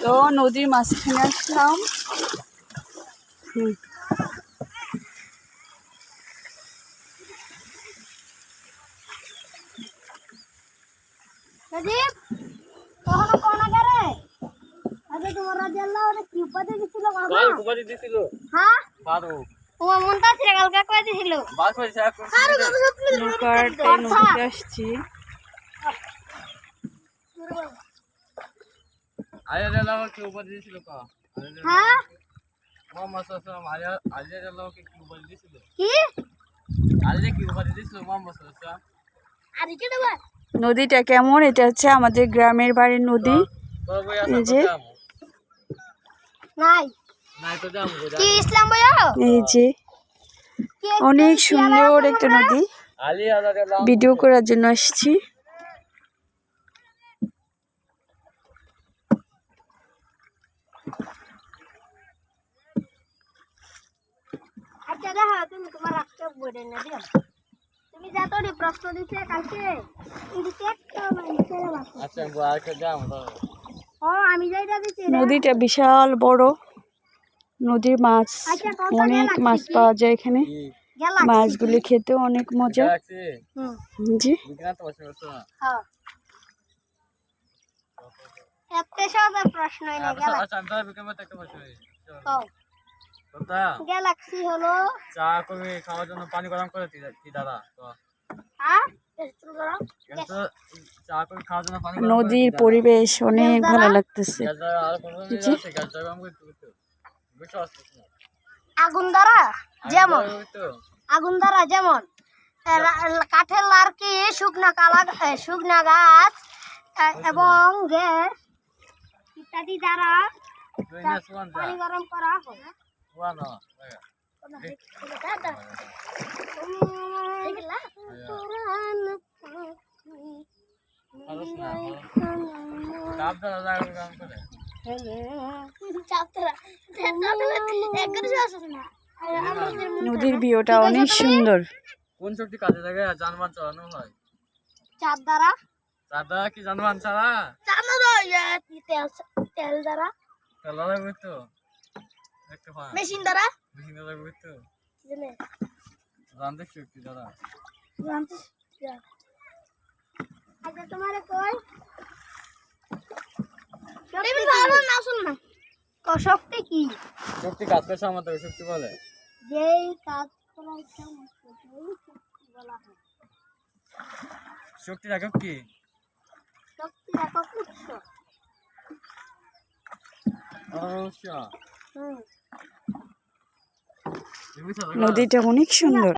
তো নদীর মাঝখানে আসলাম। হুম রাজীব কখনো কোন আগে আগে তোমার রাজ্যে আল্লাহ অনেক কি উপাধি দিছিল বাবা। কাল কুপাতি দিছিল। হ্যাঁ? পারো তোমার মনটা ছিল কালকে কই দিছিল। বাস পয়সা এক নৌকাতে আসছি। আরে কি দিছিল কা? হ্যাঁ? মোহাম্মদ সাল্লাল্লাহু আলাইহি আরে জানো কি দিছিল কি? আরে কি আর দেবা নদীটা কেমন? এটা হচ্ছে আমাদের গ্রামের বাড়ির নদী। তোর এই যে। নাই। নাই তো যাব কি ইসলাম বইয়া এই যে। অনেক সুন্দর একটা নদী। ভিডিও করার জন্য আসছি। আচ্ছা দেখো তুমি তোমার রাখতে বইটা না দিও। তুমি যা তো প্রশ্ন দিছে কালকে কিন্তু একটা মানুষের বাকি। আচ্ছা আর কে যাব তো ও আমি যাইটা নদীটা বিশাল বড়। নদীর মাছ আচ্ছা, অনেক মাছ পাওয়া যায় এখানে। মাছগুলি খেতে অনেক মজা। জি। বিজ্ঞান গ্যালাক্সি হলো। চা কবি খাওয়ার জন্য পানি গরম করে কি দাদা তো। হ্যাঁ? চা কবি খাওয়ার জন্য পানি গরম করে নদীর পরিবেশ অনেক ভালো লাগতেছে। আগুন দ্বারা যেমন। আগুন দ্বারা যেমন। কাঠের লার্কি শুকনা কালা শুকনা গাছ এবং গ্যাস ইত্যাদি দ্বারা পানি গরম করা হয়। দ্বারা নদীর ভিউটা অনেক সুন্দর কোন শক্তি কাজে লাগে যানবাহন চালানো হয় চার দ্বারা তার দ্বারা কি যানবাহন চালা তেল তেল দ্বারা চালা লাগবে তো মেশিন দ্বারা? মেশিন লাগবে তো জেনে? যান্ত্রিক শক্তি দ্বারা জানতিস আচ্ছা তোমার কই? শক্তি ভালো না শুন না। শক্তি কি? শক্তি কাজ করছে আমাদের শক্তি বলে। যেই কাজ করার শক্তি বলা হয়। শক্তি রাখব কি? শক্তি একক উৎস। অবশ্য হুম। তুমি নদীটা অনেক সুন্দর।